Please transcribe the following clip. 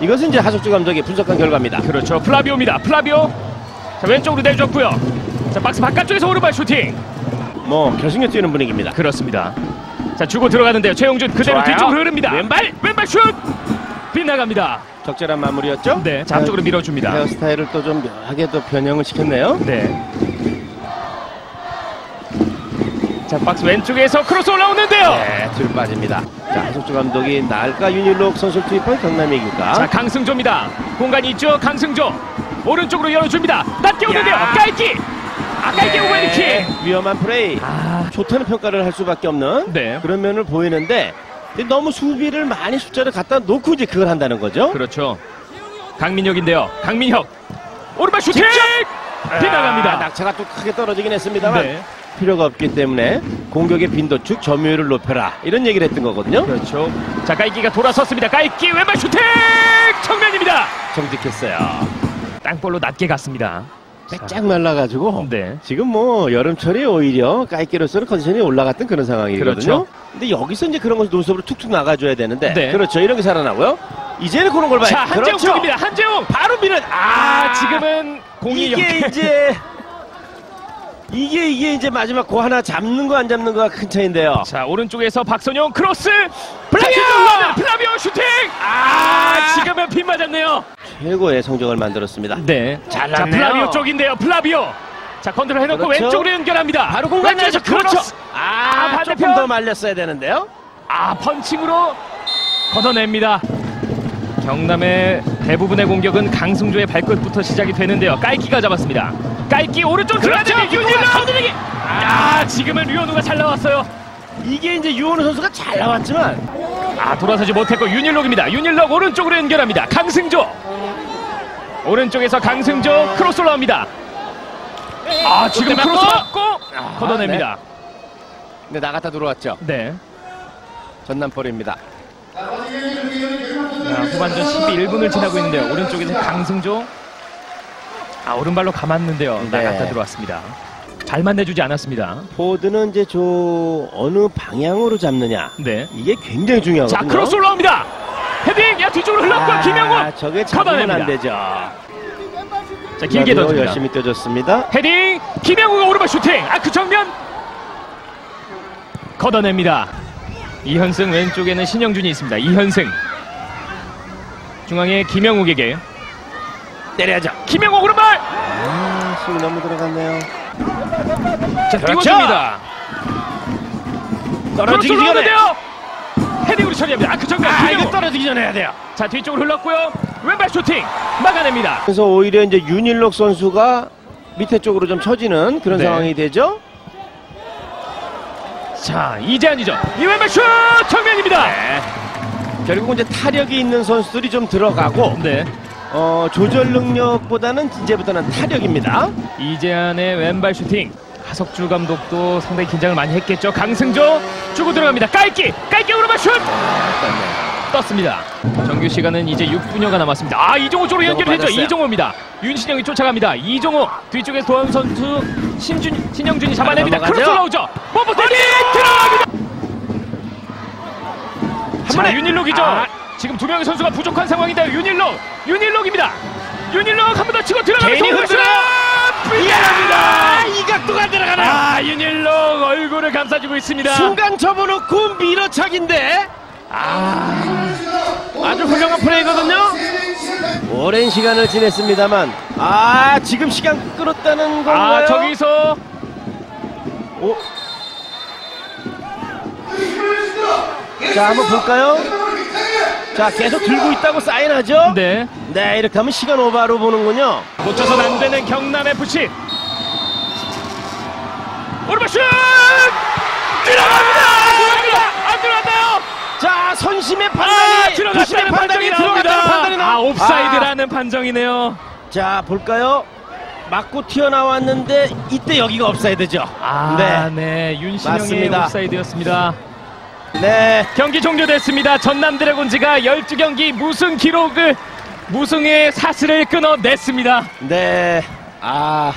이것은 이제 하석주 감독이 분석한 결과입니다. 그렇죠. 플라비오입니다. 플라비오. 자, 왼쪽으로 내줬고요. 자, 박스 바깥쪽에서 오른발 슈팅. 뭐 결승에 뛰는 분위기입니다. 그렇습니다. 자, 주고 들어가는데요. 최용준 그대로 좋아요. 뒤쪽으로 흐릅니다. 왼발! 왼발 슛! 빗나갑니다. 적절한 마무리였죠? 네, 자, 앞쪽으로 밀어줍니다. 헤어스타일을 또 좀 묘하게 또 변형을 시켰네요. 네. 자, 박스 왼쪽에서 크로스 올라오는데요. 네, 뒤로 빠집니다. 자, 하석주 감독이 나을까 윤일록 선수를 투입한 경남이 이길까? 자, 강승조입니다. 공간이 있죠. 강승조. 오른쪽으로 열어줍니다. 낮게 오는데요. 야. 깔기. 아, 깔기 네, 오버리킥. 위험한 플레이. 아, 좋다는 평가를 할 수밖에 없는 네. 그런 면을 보이는데 너무 수비를 많이 숫자를 갖다 놓고 이제 그걸 한다는 거죠. 그렇죠. 강민혁인데요. 강민혁. 오른발 슈팅! 아, 빗나갑니다. 낙차가 또 크게 떨어지긴 했습니다만 네. 필요가 없기 때문에 공격의 빈도축 점유율을 높여라 이런 얘기를 했던 거거든요. 그렇죠. 자, 깔기가 돌아섰습니다. 깔기 왼발 슈팅! 정면입니다. 정직했어요. 땅볼로 낮게 갔습니다. 빼짝 말라가지고 네. 지금 뭐 여름철이 오히려 까이기로서는 컨디션이 올라갔던 그런 상황이거든요. 그렇죠. 근데 여기서 이제 그런 것을 노섭으로 툭툭 나가줘야 되는데 네. 그렇죠. 이런 게 살아나고요. 이제는 그런 걸 봐요. 자, 한재웅 그렇죠. 쪽입니다. 한재웅. 바로 밀은 아, 지금은 공이 이게 이제 이게 이게 이제 마지막 고 하나 잡는 거 안 잡는 거가 큰 차인데요. 자, 오른쪽에서 박선용 크로스. 플라비오! 자, 플라비오 슈팅! 아, 지금은 핀 맞았네요. 최고의 성적을 만들었습니다. 네. 잘 자, 났네요. 플라비오 쪽인데요. 플라비오. 자, 컨트롤 해놓고 그렇죠. 왼쪽으로 연결합니다. 바로 공간 내죠. 왼쪽에서 그렇죠. 크로스. 아, 반대편. 조금 더 말렸어야 되는데요. 아, 펀칭으로 걷어냅니다. 경남의 대부분의 공격은 강승조의 발끝부터 시작이 되는데요. 깔기가 잡았습니다. 깔기 오른쪽 그렇죠. 윤일로 서두르기. 아, 지금은 류현우가 잘 나왔어요. 이게 이제 유원우 선수가 잘 나왔지만 아, 돌아서지 못했고 윤일록입니다. 윤일록 오른쪽으로 연결합니다. 강승조. 오른쪽에서 강승조 크로스 올라옵니다. 아, 지금 롯데 크로스 맞고. 아, 걷어냅니다. 근데 나갔다 들어왔죠. 네. 전남볼입니다. 자, 후반전 11분을 지나고 있는데요. 오른쪽에서 강승조. 아, 오른발로 감았는데요. 네. 나갔다 들어왔습니다. 잘 만내주지 않았습니다. 포드는 이제 저 어느 방향으로 잡느냐 네. 이게 굉장히 중요하거든요. 자, 크로스 올라옵니다. 헤딩! 야, 뒤쪽으로 흘렀고, 아, 김영훈! 저게 잡으면 안. 되죠. 자, 길게 던집니다. 열심히 뛰어줬습니다. 헤딩! 김영우가 오른발 슈팅! 아, 그 정면! 걷어냅니다. 이현승 왼쪽에는 신영준이 있습니다. 이현승. 중앙에 김영욱에게. 때려야죠. 김영욱 너무 들어갔네요. 자, 그렇죠. 띄워줍니다. 떨어지기 크로스 전에. 올라오는데요. 헤딩으로 처리합니다. 아, 그 정면 아. 이거 떨어지기 전에 해야 돼요. 자, 뒤쪽으로 흘렀고요. 왼발 슈팅! 막아냅니다. 그래서 오히려 이제 윤일록 선수가 밑에 쪽으로 좀 처지는 그런 네. 상황이 되죠. 자, 이제한이죠. 이 왼발 슛! 정면입니다. 결국 이제 타력이 있는 선수들이 좀 들어가고 네. 어, 조절 능력보다는 이제부터는 타력입니다. 이재한의 왼발 슈팅. 하석주 감독도 상당히 긴장을 많이 했겠죠. 강승조 주고 들어갑니다. 깔기, 깔기 오른발 슛 떴습니다. 정규 시간은 이제 6분여가 남았습니다. 아 이종호 쪽으로 연결했죠. 이종호입니다. 윤신영이 쫓아갑니다. 이종호 뒤쪽에서 도원 선수 신준 신영준이 잡아냅니다. 넘어가죠. 크로스 올라오죠. 뽀뽀 때리 들어갑니다. 자 번에. 윤일록이죠. 아. 지금 두 명의 선수가 부족한 상황인데 윤일록, 윤일록입니다. 윤일록 한 번 더 치고 들어가면서 괜히! 흔들어요. 빗나갑니다. 이 각도가 들어가나요? 아 윤일록 얼굴을 감싸주고 있습니다. 순간 접어놓고 밀어차기인데 아주 훌륭한 플레이거든요. 오랜 시간을 지냈습니다만 아 지금 시간 끌었다는 건가요? 아 저기서 오. 자 한번 볼까요? 자 계속 들고 있다고 사인하죠? 네 네 이렇게 하면 시간 오바로 보는군요. 놓쳐선 안 되는 경남 FC 오른발 슛 들어갑니다. 안 들어갔나요? 자 선심의 아 판단이 들어갔다는 부심의 판정이 판단이 나옵니다. 들어갔다는 판단이 아 나옵니다. 옵사이드라는 판정이네요. 자 볼까요? 맞고 튀어나왔는데 이때 여기가 업사이드죠. 아, 네. 네, 윤신영의. 옵사이드였습니다. 네. 경기 종료됐습니다. 전남 드래곤즈가 12경기 무승 기록을 무승의 사슬을 끊어냈습니다. 네. 아